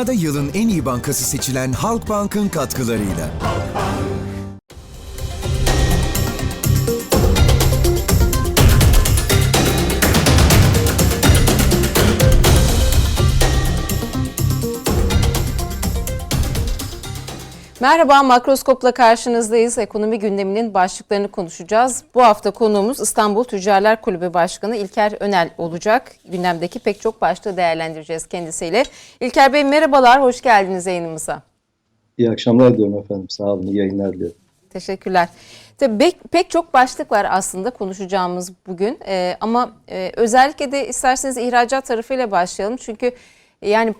Dünyada yılın en iyi bankası seçilen Halkbank'ın katkılarıyla. Merhaba, Makroskop'la karşınızdayız. Ekonomi gündeminin başlıklarını konuşacağız. Bu hafta konuğumuz İstanbul Tüccarlar Kulübü Başkanı İlker Önel olacak. Gündemdeki pek çok başlığı değerlendireceğiz kendisiyle. İlker Bey merhabalar, hoş geldiniz yayınımıza. İyi akşamlar diyorum efendim. Sağ olun. İyi yayınlar diliyorum. Teşekkürler. Tabii pek, çok başlık var aslında konuşacağımız bugün. Ee, ama e, özellikle de isterseniz ihracat tarafıyla başlayalım. Çünkü yani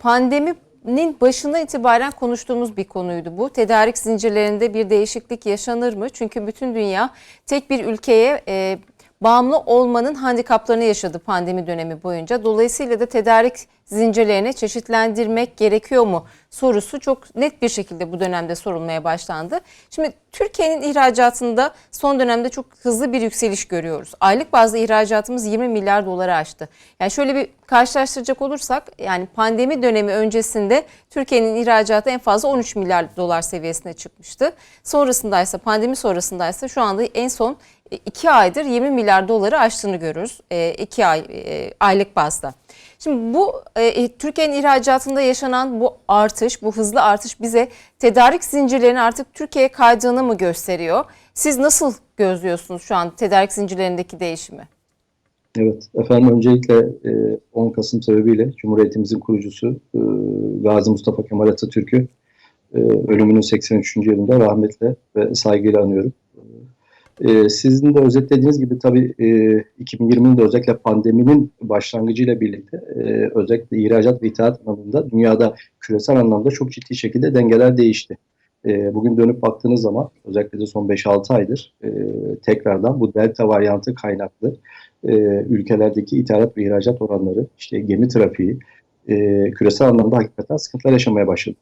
pandeminin başından itibaren konuştuğumuz bir konuydu bu. Tedarik zincirlerinde bir değişiklik yaşanır mı? Çünkü bütün dünya tek bir ülkeye e, bağımlı olmanın handikaplarını yaşadı pandemi dönemi boyunca. Dolayısıyla da tedarik zincirlerini çeşitlendirmek gerekiyor mu sorusu çok net bir şekilde bu dönemde sorulmaya başlandı. Şimdi Türkiye'nin ihracatında son dönemde çok hızlı bir yükseliş görüyoruz. Aylık bazda ihracatımız 20 milyar doları aştı. Yani şöyle bir karşılaştıracak olursak yani pandemi dönemi öncesinde Türkiye'nin ihracatı en fazla 13 milyar dolar seviyesine çıkmıştı. Sonrasındaysa pandemi sonrasındaysa şu anda en son 2 aydır 20 milyar doları aştığını görürüz. 2 ay e, aylık bazda. Şimdi bu e, Türkiye'nin ihracatında yaşanan bu artış, bu hızlı artış bize tedarik zincirlerinin artık Türkiye'ye kaydığını mı gösteriyor? Siz nasıl gözlüyorsunuz şu an tedarik zincirlerindeki değişimi? Evet efendim öncelikle e, 10 Kasım sebebiyle Cumhuriyetimizin kurucusu e, Gazi Mustafa Kemal Atatürk'ü e, ölümünün 83. yılında rahmetle ve saygıyla anıyorum. E, sizin de özetlediğiniz gibi tabii e, 2020'nin de özellikle pandeminin başlangıcıyla birlikte e, özellikle ihracat ve ithalat anlamında dünyada küresel anlamda çok ciddi şekilde dengeler değişti. E, bugün dönüp baktığınız zaman özellikle de son 5-6 aydır e, tekrardan bu delta varyantı kaynaklı e, ülkelerdeki ithalat ve ihracat oranları, işte gemi trafiği e, küresel anlamda hakikaten sıkıntılar yaşamaya başladı.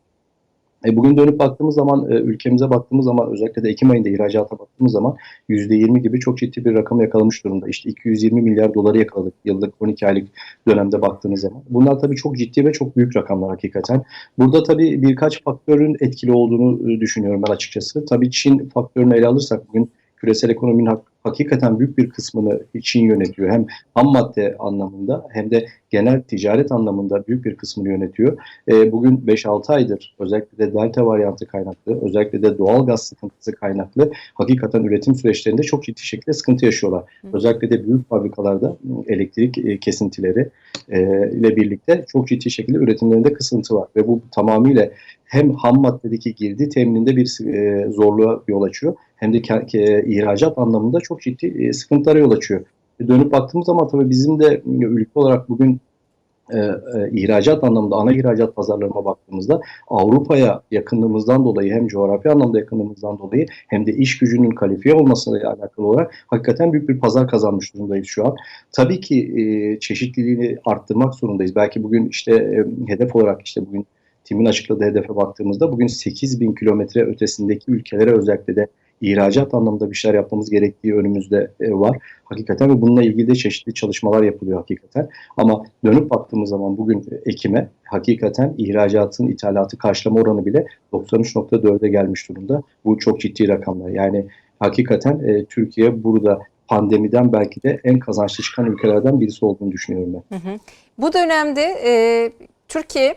E, bugün dönüp baktığımız zaman, e, ülkemize baktığımız zaman özellikle de Ekim ayında ihracata baktığımız zaman %20 gibi çok ciddi bir rakam yakalamış durumda. İşte 220 milyar doları yakaladık yıllık 12 aylık dönemde baktığınız zaman. Bunlar tabii çok ciddi ve çok büyük rakamlar hakikaten. Burada tabii birkaç faktörün etkili olduğunu e, düşünüyorum ben açıkçası. Tabii Çin faktörünü ele alırsak bugün küresel ekonominin hakikaten büyük bir kısmını Çin yönetiyor. Hem ham madde anlamında hem de genel ticaret anlamında büyük bir kısmını yönetiyor. E, bugün 5-6 aydır özellikle de delta varyantı kaynaklı, özellikle de doğal gaz sıkıntısı kaynaklı hakikaten üretim süreçlerinde çok ciddi şekilde sıkıntı yaşıyorlar. Hı. Özellikle de büyük fabrikalarda elektrik e, kesintileri e, ile birlikte çok ciddi şekilde üretimlerinde kısıntı var ve bu tamamıyla hem ham maddedeki girdi temininde bir e, zorluğa yol açıyor hem de e, ihracat anlamında çok ciddi e, sıkıntılara yol açıyor. E, dönüp baktığımız zaman tabii bizim de ülke olarak bugün e, e, ihracat anlamında ana ihracat pazarlarına baktığımızda Avrupa'ya yakınlığımızdan dolayı hem coğrafi anlamda yakınlığımızdan dolayı hem de iş gücünün kalifiye olmasıyla alakalı olarak hakikaten büyük bir pazar kazanmış durumdayız şu an. Tabii ki e, çeşitliliğini arttırmak zorundayız. Belki bugün işte e, hedef olarak işte bugün Tim'in açıkladığı hedefe baktığımızda bugün 8 bin kilometre ötesindeki ülkelere özellikle de ihracat anlamında bir şeyler yapmamız gerektiği önümüzde e, var. Hakikaten ve bununla ilgili de çeşitli çalışmalar yapılıyor hakikaten. Ama dönüp baktığımız zaman bugün Ekim'e hakikaten ihracatın ithalatı karşılama oranı bile 93.4'e gelmiş durumda. Bu çok ciddi rakamlar. Yani hakikaten e, Türkiye burada pandemiden belki de en kazançlı çıkan ülkelerden birisi olduğunu düşünüyorum ben. Hı hı. Bu dönemde e, Türkiye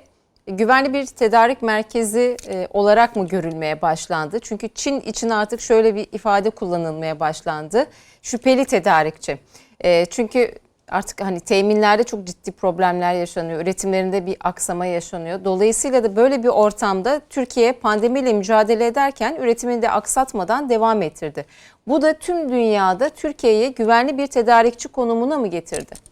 güvenli bir tedarik merkezi e, olarak mı görülmeye başlandı? Çünkü Çin için artık şöyle bir ifade kullanılmaya başlandı. Şüpheli tedarikçi. E, çünkü artık hani teminlerde çok ciddi problemler yaşanıyor. Üretimlerinde bir aksama yaşanıyor. Dolayısıyla da böyle bir ortamda Türkiye pandemiyle mücadele ederken üretimini de aksatmadan devam ettirdi. Bu da tüm dünyada Türkiye'ye güvenli bir tedarikçi konumuna mı getirdi?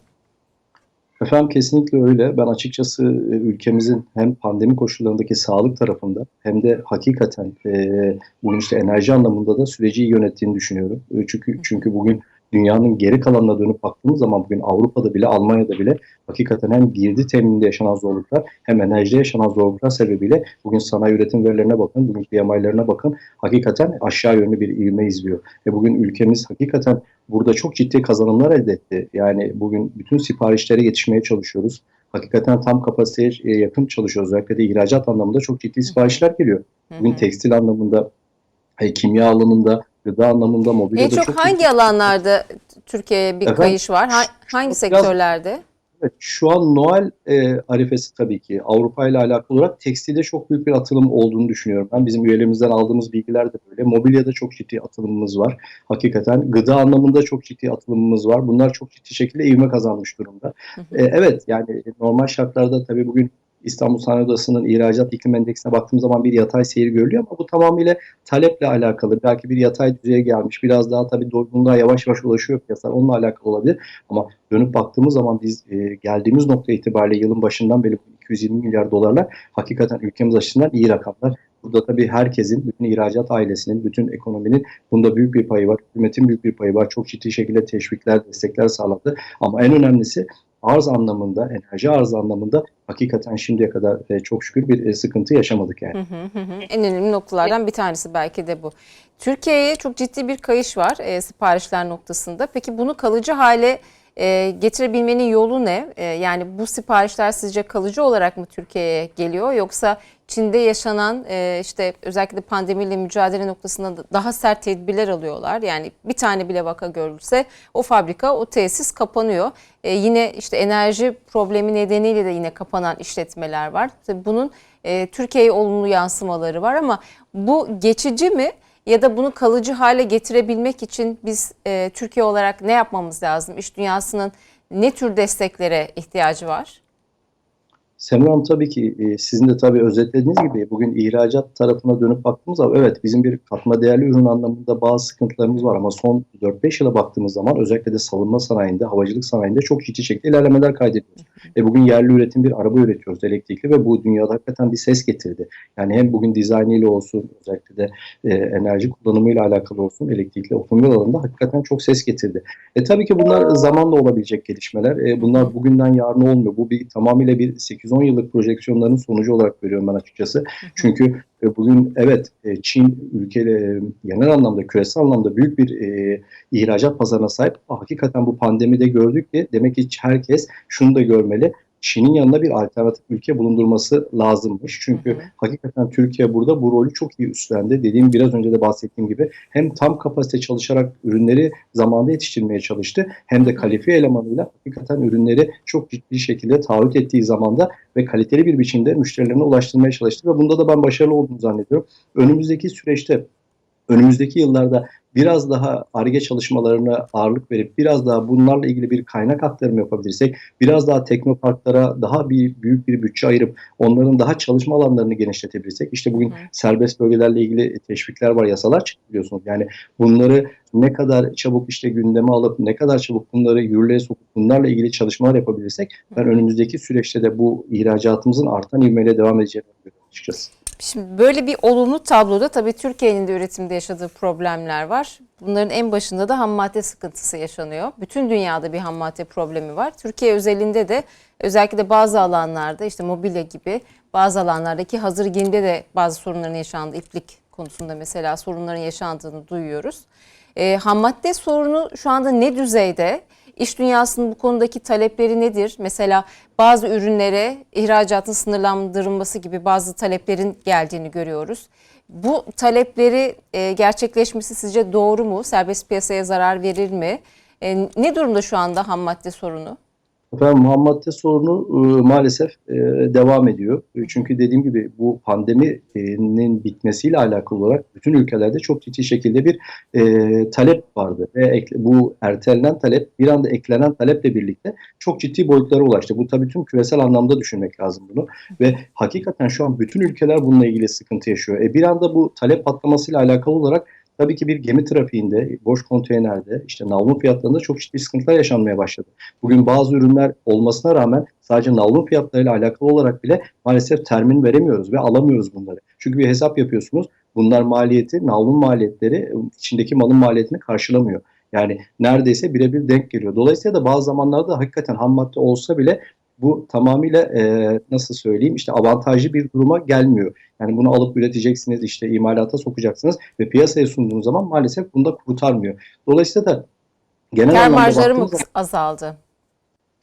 Efendim kesinlikle öyle. Ben açıkçası e, ülkemizin hem pandemi koşullarındaki sağlık tarafında hem de hakikaten e, bugün işte enerji anlamında da süreci iyi yönettiğini düşünüyorum. E, çünkü çünkü bugün dünyanın geri kalanına dönüp baktığımız zaman bugün Avrupa'da bile Almanya'da bile hakikaten hem girdi temininde yaşanan zorluklar hem enerjide yaşanan zorluklar sebebiyle bugün sanayi üretim verilerine bakın, bugün PMI'lerine bakın hakikaten aşağı yönlü bir ivme izliyor. Ve bugün ülkemiz hakikaten burada çok ciddi kazanımlar elde etti. Yani bugün bütün siparişlere yetişmeye çalışıyoruz. hakikaten tam kapasiteye e, yakın çalışıyoruz. Özellikle de ihracat anlamında çok ciddi siparişler geliyor. Bugün tekstil anlamında, e, kimya alanında, gıda anlamında, En mobilyada çok çok hangi ciddi- alanlarda Türkiye'ye bir Efendim, kayış var? Ha- hangi biraz- sektörlerde? Evet, şu an Noel e, arifesi tabii ki Avrupa ile alakalı olarak tekstilde çok büyük bir atılım olduğunu düşünüyorum. Ben bizim üyelerimizden aldığımız bilgiler de böyle. Mobilyada çok ciddi atılımımız var. Hakikaten gıda anlamında çok ciddi atılımımız var. Bunlar çok ciddi şekilde ivme kazanmış durumda. Hı E, evet yani normal şartlarda tabii bugün İstanbul Sanayi Odası'nın ihracat iklim endeksine baktığım zaman bir yatay seyir görülüyor ama bu tamamıyla taleple alakalı. Belki bir yatay düzeye gelmiş. Biraz daha tabii doygunluğa yavaş yavaş ulaşıyor piyasalar. Onunla alakalı olabilir. Ama dönüp baktığımız zaman biz e, geldiğimiz nokta itibariyle yılın başından beri 220 milyar dolarlar hakikaten ülkemiz açısından iyi rakamlar. Burada tabii herkesin, bütün ihracat ailesinin, bütün ekonominin bunda büyük bir payı var. Hükümetin büyük bir payı var. Çok ciddi şekilde teşvikler, destekler sağladı. Ama en önemlisi arz anlamında, enerji arzı anlamında hakikaten şimdiye kadar e, çok şükür bir e, sıkıntı yaşamadık yani. Hı hı hı. En önemli noktalardan bir tanesi belki de bu. Türkiye'ye çok ciddi bir kayış var e, siparişler noktasında. Peki bunu kalıcı hale e, getirebilmenin yolu ne? E, yani bu siparişler sizce kalıcı olarak mı Türkiye'ye geliyor yoksa Çin'de yaşanan e, işte özellikle pandemiyle mücadele noktasında da- daha sert tedbirler alıyorlar. Yani bir tane bile vaka görülse o fabrika, o tesis kapanıyor. E, yine işte enerji problemi nedeniyle de yine kapanan işletmeler var. Tabii bunun e, Türkiye'ye olumlu yansımaları var ama bu geçici mi? Ya da bunu kalıcı hale getirebilmek için biz e, Türkiye olarak ne yapmamız lazım? İş dünyasının ne tür desteklere ihtiyacı var? Semra tabii ki e, sizin de tabii özetlediğiniz gibi bugün ihracat tarafına dönüp baktığımız zaman evet bizim bir katma değerli ürün anlamında bazı sıkıntılarımız var ama son 4-5 yıla baktığımız zaman özellikle de savunma sanayinde, havacılık sanayinde çok ciddi şekilde ilerlemeler kaydediyoruz. E bugün yerli üretim bir araba üretiyoruz elektrikli ve bu dünyada hakikaten bir ses getirdi. Yani hem bugün dizaynıyla olsun özellikle de e, enerji kullanımıyla alakalı olsun elektrikli otomobil alanında hakikaten çok ses getirdi. E tabii ki bunlar zamanla olabilecek gelişmeler. E, bunlar bugünden yarına olmuyor. Bu bir tamamıyla bir 8-10 yıllık projeksiyonların sonucu olarak görüyorum ben açıkçası. Çünkü e, bugün evet e, Çin ülkeyle genel anlamda küresel anlamda büyük bir e, ihracat pazarına sahip. Hakikaten bu pandemide gördük ki demek ki herkes şunu da görmeli. Çin'in yanında bir alternatif ülke bulundurması lazımmış. Çünkü Hı hı. hakikaten Türkiye burada bu rolü çok iyi üstlendi. Dediğim biraz önce de bahsettiğim gibi hem tam kapasite çalışarak ürünleri zamanında yetiştirmeye çalıştı hem de kalifiye elemanıyla hakikaten ürünleri çok ciddi şekilde taahhüt ettiği zamanda ve kaliteli bir biçimde müşterilerine ulaştırmaya çalıştı ve bunda da ben başarılı olduğunu zannediyorum. Önümüzdeki süreçte önümüzdeki yıllarda biraz daha ARGE çalışmalarına ağırlık verip biraz daha bunlarla ilgili bir kaynak aktarımı yapabilirsek, biraz daha teknoparklara daha bir büyük bir bütçe ayırıp onların daha çalışma alanlarını genişletebilirsek, işte bugün Hı. serbest bölgelerle ilgili teşvikler var, yasalar çıktı biliyorsunuz. Yani bunları ne kadar çabuk işte gündeme alıp ne kadar çabuk bunları yürürlüğe sokup bunlarla ilgili çalışmalar yapabilirsek ben önümüzdeki süreçte de bu ihracatımızın artan ivmeyle devam edeceğini düşünüyorum açıkçası. Şimdi böyle bir olumlu tabloda tabii Türkiye'nin de üretimde yaşadığı problemler var. Bunların en başında da ham madde sıkıntısı yaşanıyor. Bütün dünyada bir ham madde problemi var. Türkiye özelinde de özellikle de bazı alanlarda işte mobilya gibi bazı alanlardaki hazır giyimde de bazı sorunların yaşandığı, iplik konusunda mesela sorunların yaşandığını duyuyoruz. E, ham madde sorunu şu anda ne düzeyde? İş dünyasının bu konudaki talepleri nedir? Mesela bazı ürünlere ihracatın sınırlandırılması gibi bazı taleplerin geldiğini görüyoruz. Bu talepleri e, gerçekleşmesi sizce doğru mu? Serbest piyasaya zarar verir mi? E, ne durumda şu anda ham madde sorunu? Efendim ham sorunu e, maalesef e, devam ediyor. E, Çünkü dediğim gibi bu pandeminin bitmesiyle alakalı olarak bütün ülkelerde çok ciddi şekilde bir e, talep vardı. Ve ek- bu ertelenen talep bir anda eklenen taleple birlikte çok ciddi boyutlara ulaştı. Bu tabii tüm küresel anlamda düşünmek lazım bunu. Ve hakikaten şu an bütün ülkeler bununla ilgili sıkıntı yaşıyor. E, bir anda bu talep patlamasıyla alakalı olarak Tabii ki bir gemi trafiğinde, boş konteynerde, işte navlun fiyatlarında çok ciddi sıkıntılar yaşanmaya başladı. Bugün bazı ürünler olmasına rağmen sadece navlun fiyatlarıyla alakalı olarak bile maalesef termin veremiyoruz ve alamıyoruz bunları. Çünkü bir hesap yapıyorsunuz. Bunlar maliyeti, navlun maliyetleri içindeki malın maliyetini karşılamıyor. Yani neredeyse birebir denk geliyor. Dolayısıyla da bazı zamanlarda hakikaten ham madde olsa bile bu tamamıyla e, nasıl söyleyeyim işte avantajlı bir duruma gelmiyor. Yani bunu alıp üreteceksiniz işte imalata sokacaksınız ve piyasaya sunduğunuz zaman maalesef bunu da kurtarmıyor. Dolayısıyla da genel Kar marjları mı azaldı?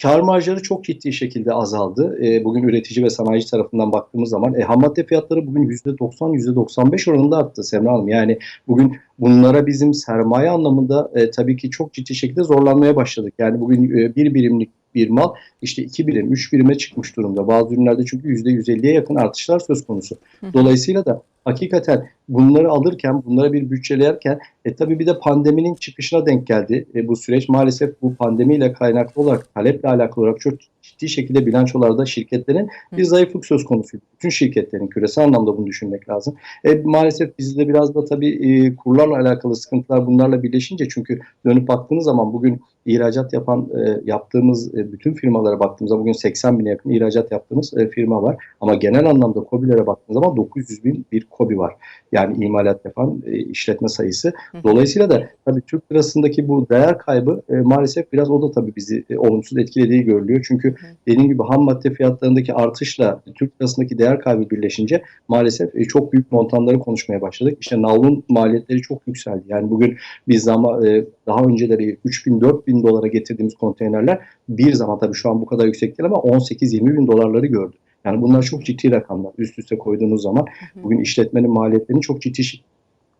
Kar marjları çok ciddi şekilde azaldı. E, bugün üretici ve sanayici tarafından baktığımız zaman e, ham madde fiyatları bugün %90, %95 oranında arttı Semra Hanım. Yani bugün bunlara bizim sermaye anlamında e, tabii ki çok ciddi şekilde zorlanmaya başladık. Yani bugün e, bir birimlik bir mal işte iki birim, üç birime çıkmış durumda. Bazı ürünlerde çünkü %150'ye yakın artışlar söz konusu. Dolayısıyla da hakikaten bunları alırken, bunlara bir bütçelerken e tabii bir de pandeminin çıkışına denk geldi. E, bu süreç maalesef bu pandemiyle kaynaklı olarak, taleple alakalı olarak çok ciddi şekilde bilançolarda şirketlerin bir zayıflık söz konusuydu. Bütün şirketlerin küresel anlamda bunu düşünmek lazım. E, maalesef bizde biraz da tabii e, kurlarla alakalı sıkıntılar bunlarla birleşince çünkü dönüp baktığınız zaman bugün ihracat yapan e, yaptığımız e, bütün firmalara baktığımızda bugün 80 bine yakın ihracat yaptığımız e, firma var. Ama genel anlamda KOBİ'lere baktığımız zaman 900 bin bir KOBİ var. Yani imalat yapan e, işletme sayısı. Dolayısıyla da tabii Türk lirasındaki bu değer kaybı e, maalesef biraz o da tabii bizi e, olumsuz etkilediği görülüyor. Çünkü dediğim gibi ham madde fiyatlarındaki artışla Türk lirasındaki değer kaybı birleşince maalesef e, çok büyük montanları konuşmaya başladık. İşte navlun maliyetleri çok yükseldi. Yani bugün biz zaman e, daha önceleri 3 bin 4 bin dolara getirdiğimiz konteynerler bir zaman tabii şu an bu kadar yüksek değil ama 18-20 bin dolarları gördü. Yani bunlar çok ciddi rakamlar. Üst üste koyduğunuz zaman bugün işletmenin maliyetlerini çok ciddi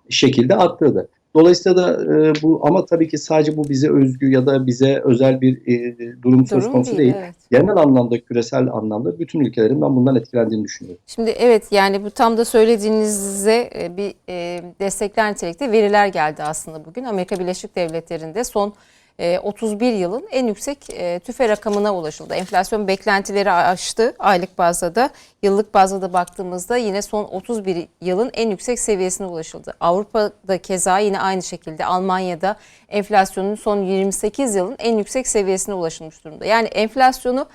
şekilde arttırdı. Dolayısıyla da e, bu ama tabii ki sadece bu bize özgü ya da bize özel bir e, durum söz Durum konusu değil, değil. evet. Genel anlamda, küresel anlamda bütün ülkelerin ben bundan etkilendiğini düşünüyorum. Şimdi evet yani bu tam da söylediğinize e, bir e, destekler nitelikte veriler geldi aslında bugün. Amerika Birleşik Devletleri'nde son e, 31 yılın en yüksek e, tüfe rakamına ulaşıldı. Enflasyon beklentileri aştı aylık bazda da. Yıllık bazda da baktığımızda yine son 31 yılın en yüksek seviyesine ulaşıldı. Avrupa'da keza yine aynı şekilde Almanya'da enflasyonun son 28 yılın en yüksek seviyesine ulaşılmış durumda. Yani enflasyonu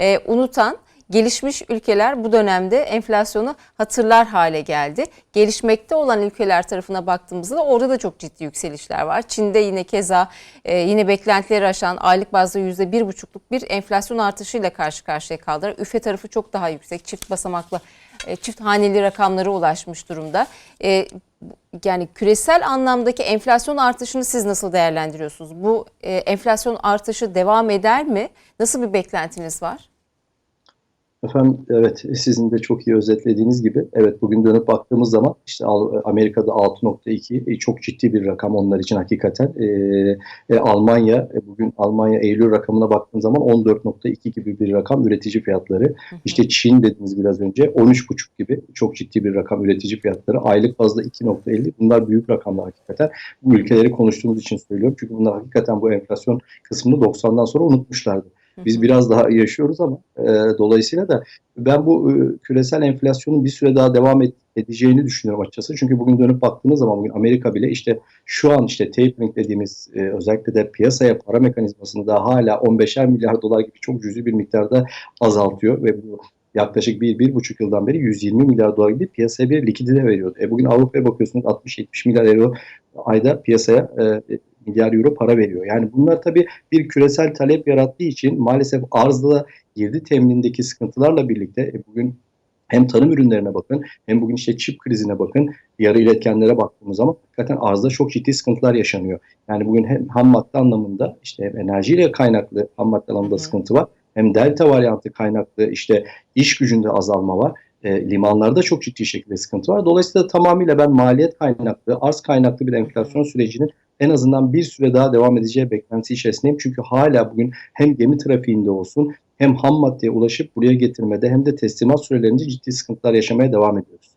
e, unutan Gelişmiş ülkeler bu dönemde enflasyonu hatırlar hale geldi. Gelişmekte olan ülkeler tarafına baktığımızda da orada da çok ciddi yükselişler var. Çin'de yine keza e, yine beklentileri aşan aylık bazda %1,5'luk bir enflasyon artışıyla karşı karşıya kaldılar. Üfe tarafı çok daha yüksek. Çift basamaklı, e, çift haneli rakamlara ulaşmış durumda. E, yani küresel anlamdaki enflasyon artışını siz nasıl değerlendiriyorsunuz? Bu e, enflasyon artışı devam eder mi? Nasıl bir beklentiniz var? Efendim evet sizin de çok iyi özetlediğiniz gibi evet bugün dönüp baktığımız zaman işte Amerika'da 6.2 e, çok ciddi bir rakam onlar için hakikaten. E, e, Almanya e, bugün Almanya Eylül rakamına baktığımız zaman 14.2 gibi bir rakam üretici fiyatları. İşte Çin dediniz biraz önce 13.5 gibi çok ciddi bir rakam üretici fiyatları. Aylık bazda 2.50 bunlar büyük rakamlar hakikaten. Bu ülkeleri konuştuğumuz için söylüyorum. Çünkü bunlar hakikaten bu enflasyon kısmını 90'dan sonra unutmuşlardı. Biz biraz daha yaşıyoruz ama e, dolayısıyla da ben bu e, küresel enflasyonun bir süre daha devam et- edeceğini düşünüyorum açıkçası. Çünkü bugün dönüp baktığınız zaman bugün Amerika bile işte şu an işte tapering dediğimiz e, özellikle de piyasaya para mekanizmasını da hala 15'er milyar dolar gibi çok cüzi bir miktarda azaltıyor ve bu yaklaşık bir, bir buçuk yıldan beri 120 milyar dolar gibi piyasaya bir likidite veriyordu. E bugün Avrupa'ya bakıyorsunuz 60-70 milyar euro ayda piyasaya e, milyar euro para veriyor. Yani bunlar tabii bir küresel talep yarattığı için maalesef arzda girdi teminindeki sıkıntılarla birlikte e, bugün hem tarım ürünlerine bakın hem bugün işte çip krizine bakın yarı iletkenlere baktığımız zaman hakikaten arzda çok ciddi sıkıntılar yaşanıyor. Yani bugün hem ham madde anlamında işte hem enerjiyle kaynaklı ham madde anlamında sıkıntı var hem delta varyantı kaynaklı işte iş gücünde azalma var. E, limanlarda çok ciddi şekilde sıkıntı var. Dolayısıyla tamamıyla ben maliyet kaynaklı, arz kaynaklı bir enflasyon sürecinin en azından bir süre daha devam edeceği beklentisi içerisindeyim. Çünkü hala bugün hem gemi trafiğinde olsun hem ham maddeye ulaşıp buraya getirmede hem de teslimat sürelerinde ciddi sıkıntılar yaşamaya devam ediyoruz.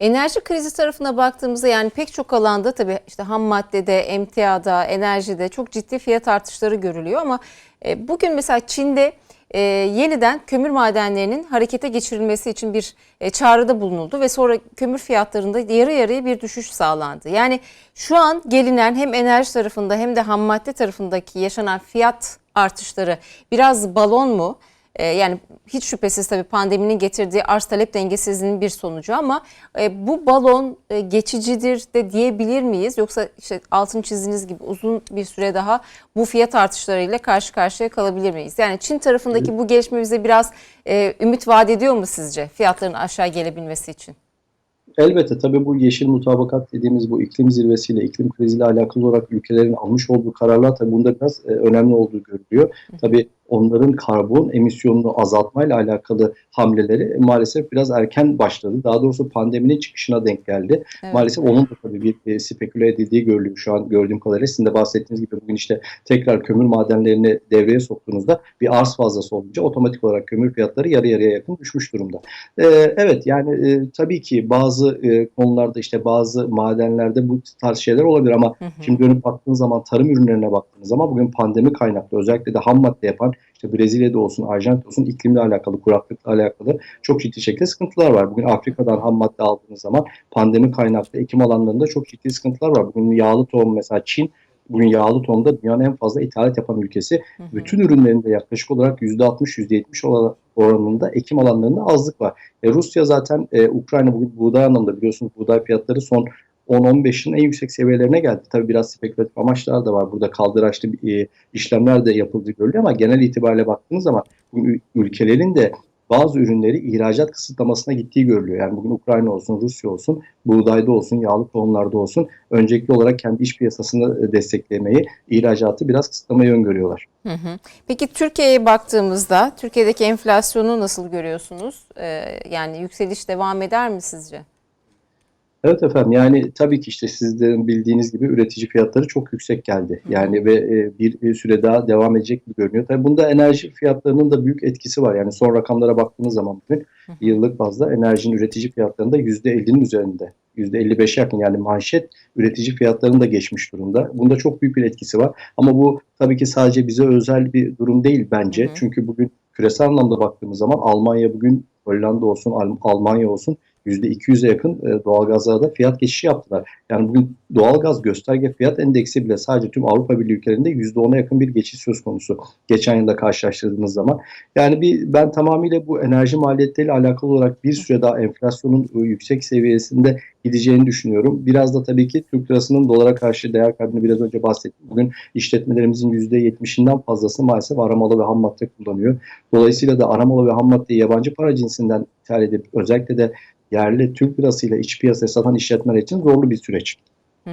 Enerji krizi tarafına baktığımızda yani pek çok alanda tabii işte ham maddede, emtiada, enerjide çok ciddi fiyat artışları görülüyor ama e, bugün mesela Çin'de e, yeniden kömür madenlerinin harekete geçirilmesi için bir e, çağrıda bulunuldu ve sonra kömür fiyatlarında yarı yarıya bir düşüş sağlandı. Yani şu an gelinen hem enerji tarafında hem de ham madde tarafındaki yaşanan fiyat artışları biraz balon mu? E, yani hiç şüphesiz tabii pandeminin getirdiği arz talep dengesizliğinin bir sonucu ama e, bu balon e, geçicidir de diyebilir miyiz? Yoksa işte altın çizdiğiniz gibi uzun bir süre daha bu fiyat artışlarıyla karşı karşıya kalabilir miyiz? Yani Çin tarafındaki bu gelişme bize biraz e, ümit vaat ediyor mu sizce fiyatların aşağı gelebilmesi için? Elbette tabii bu yeşil mutabakat dediğimiz bu iklim zirvesiyle, iklim kriziyle alakalı olarak ülkelerin almış olduğu kararlar tabii bunda biraz e, önemli olduğu görülüyor. Tabii onların karbon emisyonunu azaltmayla alakalı hamleleri maalesef biraz erken başladı. Daha doğrusu pandeminin çıkışına denk geldi. Evet. Maalesef onun da tabii bir e, speküle edildiği görülüyor şu an gördüğüm kadarıyla. Sizin de bahsettiğiniz gibi bugün işte tekrar kömür madenlerini devreye soktuğunuzda bir arz fazlası olunca otomatik olarak kömür fiyatları yarı yarıya yakın düşmüş durumda. Ee, evet yani e, tabii ki bazı e, konularda işte bazı madenlerde bu tarz şeyler olabilir ama Hı hı. şimdi dönüp baktığınız zaman tarım ürünlerine baktığınız zaman bugün pandemi kaynaklı özellikle de ham madde yapan işte Brezilya'da olsun, Arjantin olsun iklimle alakalı, kuraklıkla alakalı çok ciddi şekilde sıkıntılar var. Bugün Afrika'dan ham madde aldığınız zaman pandemi kaynaklı ekim alanlarında çok ciddi sıkıntılar var. Bugün yağlı tohum mesela Çin bugün yağlı tohumda dünyanın en fazla ithalat yapan ülkesi. Hı hı. Bütün ürünlerinde yaklaşık olarak %60-%70 oran- oranında ekim alanlarında azlık var. E, Rusya zaten e, Ukrayna bugün buğday anlamında biliyorsunuz buğday fiyatları son 10-15 yılın en yüksek seviyelerine geldi. Tabii biraz spekülatif amaçlar da var. Burada kaldıraçlı e, işlemler de yapıldığı görülüyor ama genel itibariyle baktığınız zaman ülkelerin de bazı ürünleri ihracat kısıtlamasına gittiği görülüyor. Yani bugün Ukrayna olsun, Rusya olsun, buğdayda olsun, yağlı tohumlarda olsun öncelikli olarak kendi iş piyasasını e, desteklemeyi, ihracatı biraz kısıtlamayı öngörüyorlar. Hı hı. Peki Türkiye'ye baktığımızda Türkiye'deki enflasyonu nasıl görüyorsunuz? Ee, yani yükseliş devam eder mi sizce? Evet efendim yani tabii ki işte sizlerin bildiğiniz gibi üretici fiyatları çok yüksek geldi. Yani ve e, bir, süre daha devam edecek gibi görünüyor. Tabii bunda enerji fiyatlarının da büyük etkisi var. Yani son rakamlara baktığınız zaman bugün yıllık bazda enerjinin üretici fiyatlarında %50'nin üzerinde. %55'e yakın yani manşet üretici fiyatlarını da geçmiş durumda. Bunda çok büyük bir etkisi var. Ama bu tabii ki sadece bize özel bir durum değil bence. Hı hı. Çünkü bugün küresel anlamda baktığımız zaman Almanya bugün Hollanda olsun, Al- Almanya olsun %200'e yakın e, doğalgazlarda fiyat geçişi yaptılar. Yani bugün doğalgaz gösterge fiyat endeksi bile sadece tüm Avrupa Birliği ülkelerinde %10'a yakın bir geçiş söz konusu. Geçen yılda karşılaştırdığınız zaman. Yani bir ben tamamıyla bu enerji maliyetleriyle alakalı olarak bir süre daha enflasyonun e, yüksek seviyesinde gideceğini düşünüyorum. Biraz da tabii ki Türk lirasının dolara karşı değer kaybını biraz önce bahsettim. Bugün işletmelerimizin %70'inden fazlası maalesef aramalı ve ham madde kullanıyor. Dolayısıyla da aramalı ve ham maddeyi yabancı para cinsinden ithal edip özellikle de yerli Türk lirasıyla iç piyasaya satan işletmeler için zorlu bir süreç.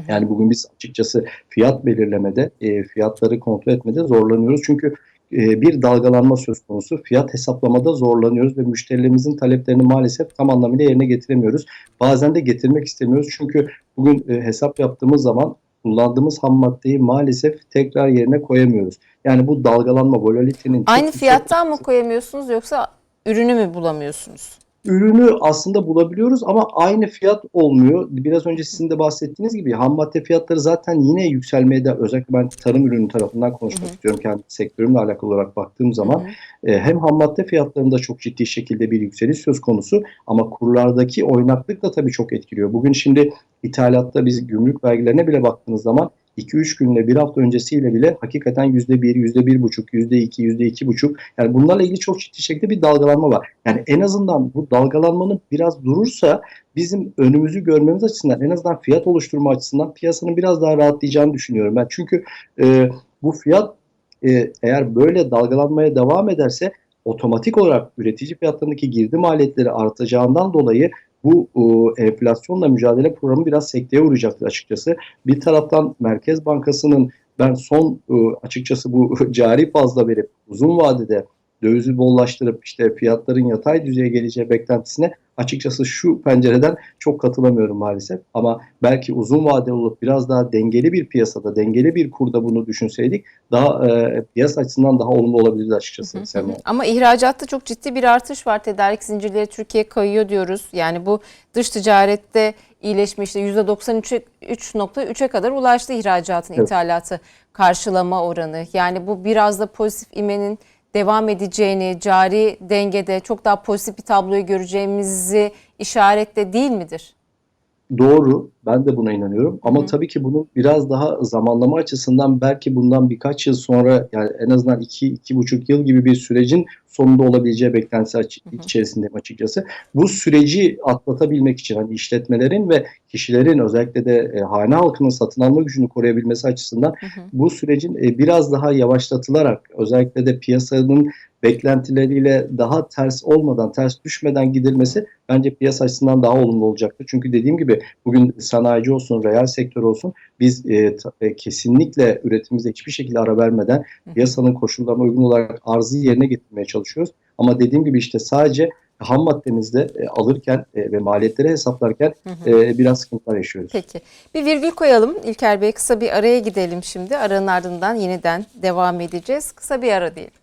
Yani bugün biz açıkçası fiyat belirlemede, e, fiyatları kontrol etmede zorlanıyoruz. Çünkü e, bir dalgalanma söz konusu. Fiyat hesaplamada zorlanıyoruz ve müşterilerimizin taleplerini maalesef tam anlamıyla yerine getiremiyoruz. Bazen de getirmek istemiyoruz. Çünkü bugün e, hesap yaptığımız zaman kullandığımız ham maddeyi maalesef tekrar yerine koyamıyoruz. Yani bu dalgalanma, volatilitenin Aynı fiyattan mı koyamıyorsunuz yoksa ürünü mü bulamıyorsunuz? Ürünü aslında bulabiliyoruz ama aynı fiyat olmuyor. Biraz önce sizin de bahsettiğiniz gibi ham madde fiyatları zaten yine yükselmeye de özellikle ben tarım ürünü tarafından konuşmak Hı hı. istiyorum kendi sektörümle alakalı olarak baktığım zaman. E, hem ham madde fiyatlarında çok ciddi şekilde bir yükseliş söz konusu ama kurlardaki oynaklık da tabii çok etkiliyor. Bugün şimdi ithalatta biz gümrük vergilerine bile baktığınız zaman 2-3 günle bir hafta öncesiyle bile hakikaten %1, %1,5, %2, %2,5 yani bunlarla ilgili çok ciddi şekilde bir dalgalanma var. Yani en azından bu dalgalanmanın biraz durursa bizim önümüzü görmemiz açısından en azından fiyat oluşturma açısından piyasanın biraz daha rahatlayacağını düşünüyorum ben. Çünkü e, bu fiyat e, eğer böyle dalgalanmaya devam ederse otomatik olarak üretici fiyatlarındaki girdi maliyetleri artacağından dolayı bu e, enflasyonla mücadele programı biraz sekteye uğrayacaktır açıkçası. Bir taraftan Merkez Bankası'nın ben son e, açıkçası bu cari fazla verip uzun vadede dövizi bollaştırıp işte fiyatların yatay düzeye geleceği beklentisine açıkçası şu pencereden çok katılamıyorum maalesef. Ama belki uzun vadeli olup biraz daha dengeli bir piyasada, dengeli bir kurda bunu düşünseydik daha e, piyasa açısından daha olumlu olabilirdi açıkçası. Sema. Ama ihracatta çok ciddi bir artış var. Tedarik zincirleri Türkiye kayıyor diyoruz. Yani bu dış ticarette iyileşme işte %93'e 3.3'e kadar ulaştı ihracatın Evet. ithalatı karşılama oranı. Yani bu biraz da pozitif imenin devam edeceğini, cari dengede çok daha pozitif bir tabloyu göreceğimizi işaretle değil midir? Doğru. Ben de buna inanıyorum. Ama Hı. tabii ki bunun biraz daha zamanlama açısından belki bundan birkaç yıl sonra yani en azından iki, iki buçuk yıl gibi bir sürecin sonunda olabileceği beklentisi hı. içerisindeyim açıkçası. Bu süreci atlatabilmek için hani işletmelerin ve kişilerin özellikle de e, hane halkının satın alma gücünü koruyabilmesi açısından Hı hı. bu sürecin e, biraz daha yavaşlatılarak özellikle de piyasanın beklentileriyle daha ters olmadan, ters düşmeden gidilmesi bence piyasa açısından daha olumlu olacaktır. Çünkü dediğim gibi bugün sanayici olsun, reel sektör olsun biz e, e, kesinlikle üretimimize hiçbir şekilde ara vermeden piyasanın koşullarına uygun olarak arzı yerine getirmeye çalışıyoruz. Ama dediğim gibi işte sadece ham maddemizde e, alırken e, ve maliyetleri hesaplarken e, biraz sıkıntılar yaşıyoruz. Peki. Bir virgül koyalım İlker Bey. Kısa bir araya gidelim şimdi. Aranın ardından yeniden devam edeceğiz. Kısa bir ara diyelim.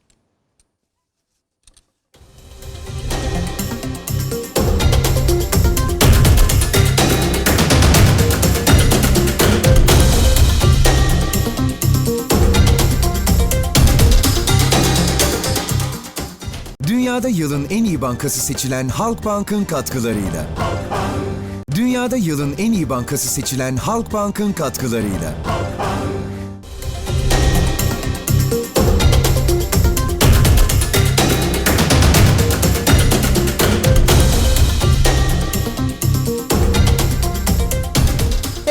Dünyada yılın en iyi bankası seçilen Halkbank'ın katkılarıyla. Dünyada yılın en iyi bankası seçilen Halkbank'ın katkılarıyla.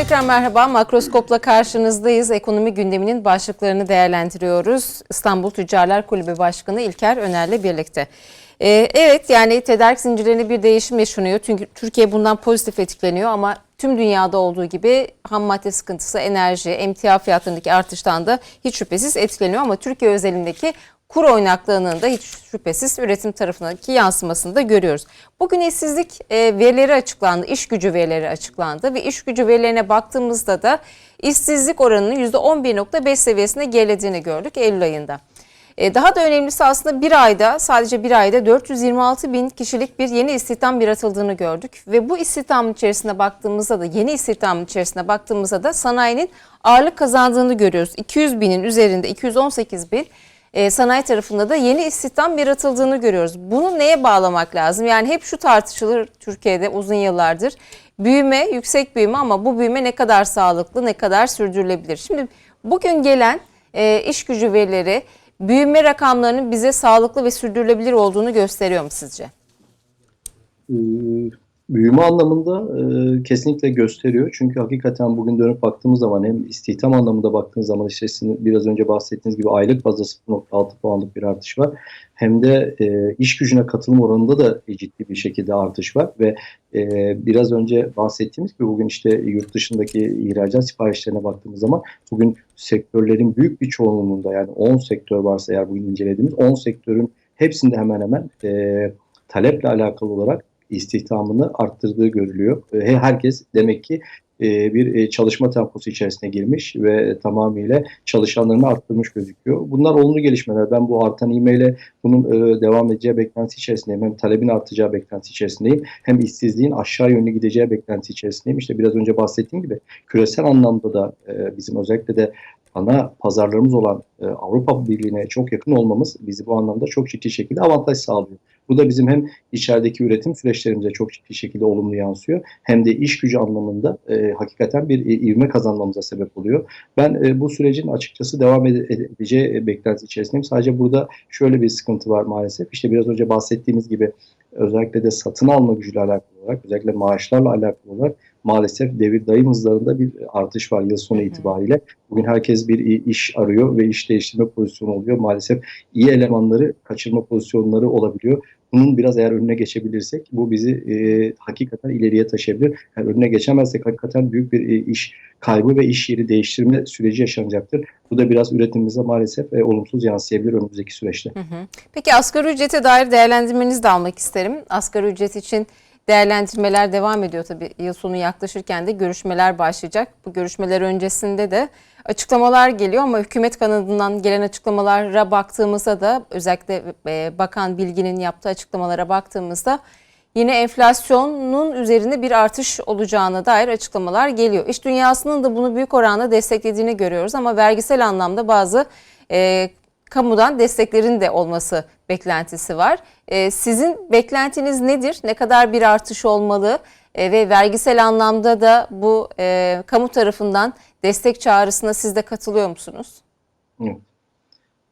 Tekrar merhaba. Makroskopla karşınızdayız. Ekonomi gündeminin başlıklarını değerlendiriyoruz. İstanbul Tüccarlar Kulübü Başkanı İlker Öner'le birlikte. Ee, evet yani tedarik zincirlerinde bir değişim yaşanıyor. Çünkü Türkiye bundan pozitif etkileniyor ama tüm dünyada olduğu gibi ham madde sıkıntısı, enerji, emtia fiyatlarındaki artıştan da hiç şüphesiz etkileniyor. Ama Türkiye özelindeki kur oynaklığının da hiç şüphesiz üretim tarafındaki yansımasını da görüyoruz. Bugün işsizlik e, verileri açıklandı, iş gücü verileri açıklandı ve iş gücü verilerine baktığımızda da işsizlik oranının %11.5 seviyesine gerilediğini gördük Eylül ayında. E, Daha da önemlisi aslında bir ayda sadece bir ayda 426 bin kişilik bir yeni istihdam yaratıldığını gördük. Ve bu istihdamın içerisine baktığımızda da yeni istihdamın içerisine baktığımızda da sanayinin ağırlık kazandığını görüyoruz. 200 binin üzerinde 218 bin e, sanayi tarafında da yeni istihdam yaratıldığını görüyoruz. Bunu neye bağlamak lazım? Yani hep şu tartışılır Türkiye'de uzun yıllardır. Büyüme, yüksek büyüme ama bu büyüme ne kadar sağlıklı, ne kadar sürdürülebilir? Şimdi bugün gelen e, iş gücü verileri büyüme rakamlarının bize sağlıklı ve sürdürülebilir olduğunu gösteriyor mu sizce? Ee, büyüme anlamında e, kesinlikle gösteriyor. Çünkü hakikaten bugün dönüp baktığımız zaman hem istihdam anlamında baktığınız zaman işte sizin biraz önce bahsettiğiniz gibi aylık bazda 0.6 puanlık bir artış var. Hem de e, iş gücüne katılım oranında da ciddi bir şekilde artış var ve e, biraz önce bahsettiğimiz gibi bugün işte yurt dışındaki ihracat siparişlerine baktığımız zaman bugün sektörlerin büyük bir çoğunluğunda yani 10 sektör varsa eğer bugün incelediğimiz 10 sektörün hepsinde hemen hemen e, taleple alakalı olarak istihdamını arttırdığı görülüyor. Herkes demek ki e, bir e, çalışma temposu içerisine girmiş ve tamamıyla çalışanlarını arttırmış gözüküyor. Bunlar olumlu gelişmeler. Ben bu artan ivmeyle bunun e, devam edeceği beklentisi içerisindeyim. Hem talebin artacağı beklentisi içerisindeyim. Hem işsizliğin aşağı yönlü gideceği beklentisi içerisindeyim. İşte biraz önce bahsettiğim gibi küresel anlamda da bizim özellikle de ana pazarlarımız olan Avrupa Birliği'ne çok yakın olmamız bizi bu anlamda çok ciddi şekilde avantaj sağlıyor. Bu da bizim hem içerideki üretim süreçlerimize çok ciddi şekilde olumlu yansıyor hem de iş gücü anlamında e, hakikaten bir e, ivme kazanmamıza sebep oluyor. Ben e, bu sürecin açıkçası devam ede- edeceği e, beklentisi içerisindeyim. Sadece burada şöyle bir sıkıntı var maalesef. İşte biraz önce bahsettiğimiz gibi özellikle de satın alma gücüyle alakalı olarak, özellikle maaşlarla alakalı olarak maalesef devir dayım hızlarında bir artış var yıl sonu itibariyle. Bugün herkes bir iş arıyor ve iş değiştirme pozisyonu oluyor. Maalesef iyi elemanları kaçırma pozisyonları olabiliyor. Bunun biraz eğer önüne geçebilirsek bu bizi e, hakikaten ileriye taşıyabilir. Eğer önüne geçemezsek hakikaten büyük bir e, iş kaybı ve iş yeri değiştirme süreci yaşanacaktır. Bu da biraz üretimimize maalesef e, olumsuz yansıyabilir önümüzdeki süreçte. Peki asgari ücrete dair değerlendirmenizi de almak isterim. Asgari ücret için değerlendirmeler devam ediyor tabii. Yıl sonu yaklaşırken de görüşmeler başlayacak. Bu görüşmeler öncesinde de açıklamalar geliyor ama hükümet kanadından gelen açıklamalara baktığımızda da özellikle e, Bakan Bilgin'in yaptığı açıklamalara baktığımızda yine enflasyonun üzerinde bir artış olacağına dair açıklamalar geliyor. İş dünyasının da bunu büyük oranda desteklediğini görüyoruz ama vergisel anlamda bazı e, kamudan desteklerin de olması beklentisi var. E, sizin beklentiniz nedir? Ne kadar bir artış olmalı? E, ve vergisel anlamda da bu e, kamu tarafından destek çağrısına siz de katılıyor musunuz? Evet.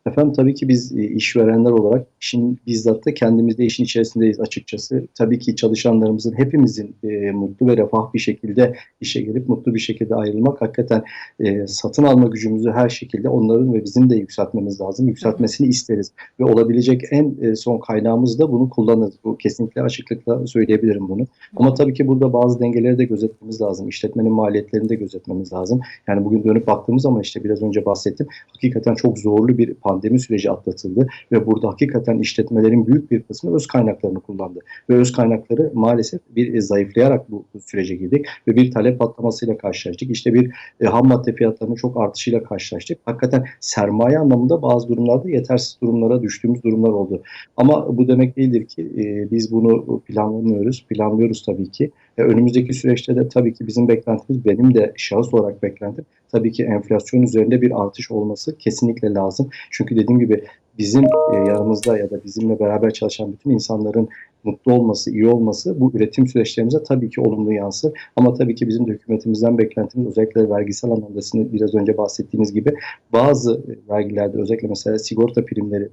Efendim tabii ki biz e, işverenler olarak işin bizzat da kendimiz işin içerisindeyiz açıkçası. Tabii ki çalışanlarımızın hepimizin e, mutlu ve refah bir şekilde işe gelip mutlu bir şekilde ayrılmak hakikaten e, satın alma gücümüzü her şekilde onların ve bizim de yükseltmemiz lazım. Yükseltmesini isteriz ve olabilecek en e, son kaynağımız da bunu kullanırız. Bu kesinlikle açıklıkla söyleyebilirim bunu. Ama tabii ki burada bazı dengeleri de gözetmemiz lazım. İşletmenin maliyetlerini de gözetmemiz lazım. Yani bugün dönüp baktığımız zaman işte biraz önce bahsettim. Hakikaten çok zorlu bir pandemi süreci atlatıldı ve burada hakikaten işletmelerin büyük bir kısmı öz kaynaklarını kullandı. Ve öz kaynakları maalesef bir e, zayıflayarak bu sürece girdik ve bir talep patlamasıyla karşılaştık. İşte bir e, ham madde fiyatlarının çok artışıyla karşılaştık. Hakikaten sermaye anlamında bazı durumlarda yetersiz durumlara düştüğümüz durumlar oldu. Ama bu demek değildir ki e, biz bunu planlamıyoruz. Planlıyoruz tabii ki. E, önümüzdeki süreçte de tabii ki bizim beklentimiz, benim de şahıs olarak beklentim tabii ki enflasyon üzerinde bir artış olması kesinlikle lazım. Çünkü dediğim gibi bizim e, yanımızda ya da bizimle beraber çalışan bütün insanların mutlu olması, iyi olması bu üretim süreçlerimize tabii ki olumlu yansır. Ama tabii ki bizim de hükümetimizden beklentimiz özellikle vergisel anlamda biraz önce bahsettiğiniz gibi bazı vergilerde özellikle mesela sigorta primleri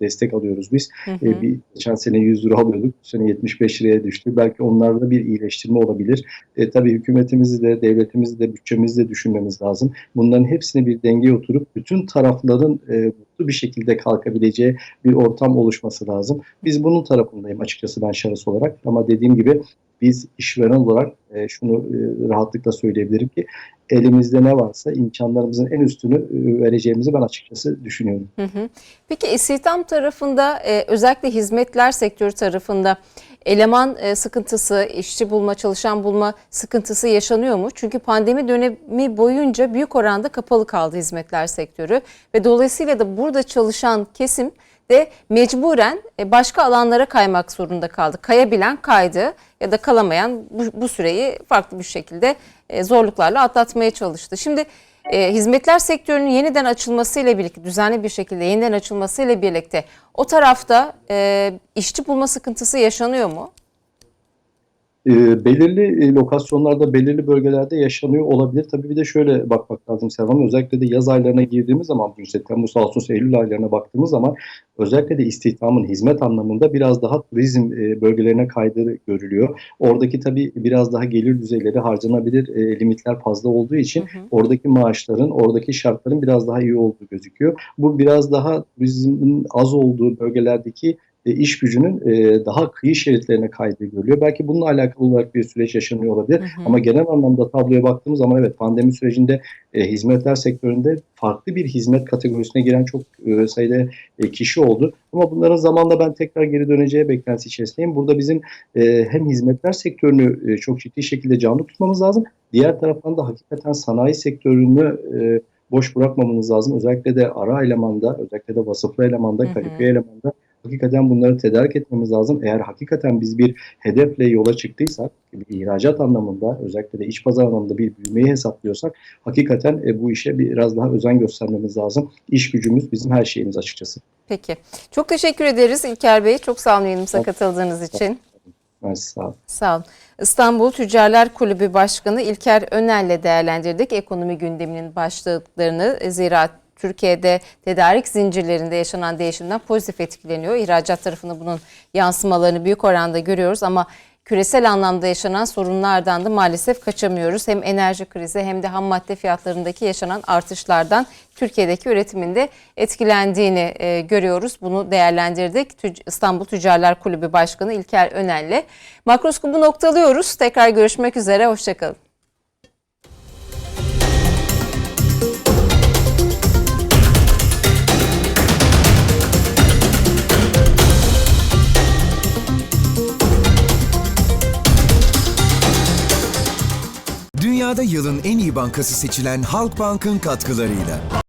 destek alıyoruz biz. Hı hı. E, bir geçen sene 100 lira alıyorduk. Bu sene 75 liraya düştü. Belki onlarda bir iyileştirme olabilir. E, tabii hükümetimizi de, devletimizi de, bütçemizi de düşünmemiz lazım. Bunların hepsini bir dengeye oturup bütün tarafların e, mutlu bir şekilde kalkabileceği bir ortam oluşması lazım. Biz bunun tarafındayım açıkçası ben şahıs olarak. Ama dediğim gibi biz işveren olarak e, şunu e, rahatlıkla söyleyebilirim ki elimizde ne varsa imkanlarımızın en üstünü e, vereceğimizi ben açıkçası düşünüyorum. Hı hı. Peki istihdam tarafında e, özellikle hizmetler sektörü tarafında eleman e, sıkıntısı, işçi bulma, çalışan bulma sıkıntısı yaşanıyor mu? Çünkü pandemi dönemi boyunca büyük oranda kapalı kaldı hizmetler sektörü ve dolayısıyla da burada çalışan kesim de mecburen e, başka alanlara kaymak zorunda kaldı. Kayabilen kaydı ya da kalamayan bu, bu süreyi farklı bir şekilde e, zorluklarla atlatmaya çalıştı. Şimdi e, hizmetler sektörünün yeniden açılmasıyla birlikte, düzenli bir şekilde yeniden açılmasıyla birlikte o tarafta e, işçi bulma sıkıntısı yaşanıyor mu? E, belirli e, lokasyonlarda, belirli bölgelerde yaşanıyor olabilir. Tabii bir de şöyle bakmak lazım Serhan. Özellikle de yaz aylarına girdiğimiz zaman, işte Temmuz, Ağustos, Eylül aylarına baktığımız zaman özellikle de istihdamın hizmet anlamında biraz daha turizm e, bölgelerine kaydığı görülüyor. Oradaki tabii biraz daha gelir düzeyleri harcanabilir e, limitler fazla olduğu için Hı hı. oradaki maaşların, oradaki şartların biraz daha iyi olduğu gözüküyor. Bu biraz daha turizmin az olduğu bölgelerdeki e, iş gücünün e, daha kıyı şeritlerine kaydığı görülüyor. Belki bununla alakalı olarak bir süreç yaşanıyor olabilir. Hı hı. Ama genel anlamda tabloya baktığımız zaman evet pandemi sürecinde e, hizmetler sektöründe farklı bir hizmet kategorisine giren çok e, sayıda e, kişi oldu. Ama bunların zamanla ben tekrar geri döneceği beklentisi içerisindeyim. Burada bizim e, hem hizmetler sektörünü e, çok ciddi şekilde canlı tutmamız lazım. Diğer taraftan da hakikaten sanayi sektörünü e, boş bırakmamamız lazım. Özellikle de ara elemanda, özellikle de vasıflı elemanda, kalifiye elemanda hakikaten bunları tedarik etmemiz lazım. Eğer hakikaten biz bir hedefle yola çıktıysak, bir ihracat anlamında, özellikle de iç pazar anlamında bir büyümeyi hesaplıyorsak, hakikaten e, bu işe biraz daha özen göstermemiz lazım. İş gücümüz bizim her şeyimiz açıkçası. Peki. Çok teşekkür ederiz İlker Bey. Çok sağ olun yayınımıza katıldığınız için. Mersi sağ olun. Sağ olun. İstanbul Tüccarlar Kulübü Başkanı İlker Önel'le değerlendirdik ekonomi gündeminin başlıklarını. Zira Türkiye'de tedarik zincirlerinde yaşanan değişimden pozitif etkileniyor. İhracat tarafında bunun yansımalarını büyük oranda görüyoruz ama küresel anlamda yaşanan sorunlardan da maalesef kaçamıyoruz. Hem enerji krizi hem de ham madde fiyatlarındaki yaşanan artışlardan Türkiye'deki üretiminde etkilendiğini e, görüyoruz. Bunu değerlendirdik. Tüc- İstanbul Tüccarlar Kulübü Başkanı İlker Önel'le. Makroskop'u noktalıyoruz. Tekrar görüşmek üzere. Hoşçakalın. Dünyada yılın en iyi bankası seçilen Halkbank'ın katkılarıyla.